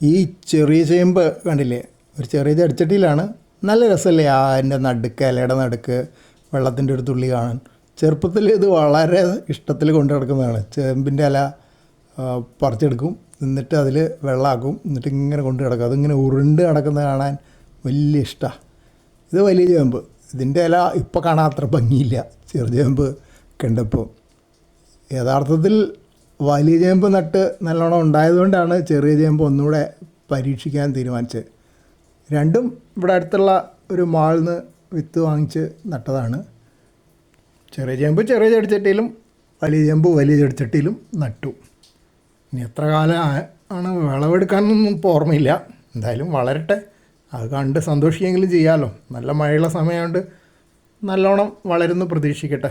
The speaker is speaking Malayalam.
ഈ ചെറിയ ചേമ്പ് കണ്ടില്ലേ? ഒരു ചെറിയ ചെടിച്ചട്ടിയിലാണ് നല്ല രസമല്ലേ ആ അതിന്റെ നടുക്ക് ഇലയുടെ നടുക്ക് വെള്ളത്തിന്റെ ഒരു തുള്ളി കാണാൻ. ചെറുപ്പത്തിൽ ഇത് വളരെ ഇഷ്ടത്തിൽ കൊണ്ടു നടക്കുന്നതാണ്. ചേമ്പിന്റെ ഇല പറിച്ചെടുക്കും. എന്നിട്ട് അതിൽ വെള്ളമാക്കും. എന്നിട്ട് ഇങ്ങനെ കൊണ്ടു കിടക്കും അതിങ്ങനെ ഉരുണ്ട് കിടക്കുന്നത് കാണാൻ വലിയ ഇഷ്ടമാണ് ഇത് വലിയ ചേമ്പ്. ഇതിന്റെ ഇല ഇപ്പോൾ കാണാൻ അത്ര ഭംഗിയില്ല. ചെറുചേമ്പ് കണ്ടപ്പോൾ യഥാർത്ഥത്തിൽ വലിയ ചേമ്പ് നട്ട് നല്ലോണം ഉണ്ടായതുകൊണ്ടാണ് ചെറിയ ചേമ്പ് ഒന്നുകൂടെ പരീക്ഷിക്കാൻ തീരുമാനിച്ചത്. രണ്ടും ഇവിടെ അടുത്തുള്ള ഒരു മാളിൽ നിന്ന് വിത്ത് വാങ്ങിച്ച് നട്ടതാണ്. ചെറിയ ചേമ്പ് ചെറിയ ചെടിച്ചട്ടിയിലും വലിയ ചേമ്പ് വലിയ ചെടിച്ചട്ടിയിലും നട്ടു. ഇനി എത്ര കാലം ആണ് വിളവെടുക്കാനൊന്നും ഇപ്പോൾ ഓർമ്മയില്ല. എന്തായാലും വളരട്ടെ. അത് കണ്ട് സന്തോഷിക്കെങ്കിലും ചെയ്യാമല്ലോ നല്ല മഴയുള്ള സമയമുണ്ട് നല്ലോണം വളരുന്നു പ്രതീക്ഷിക്കട്ടെ.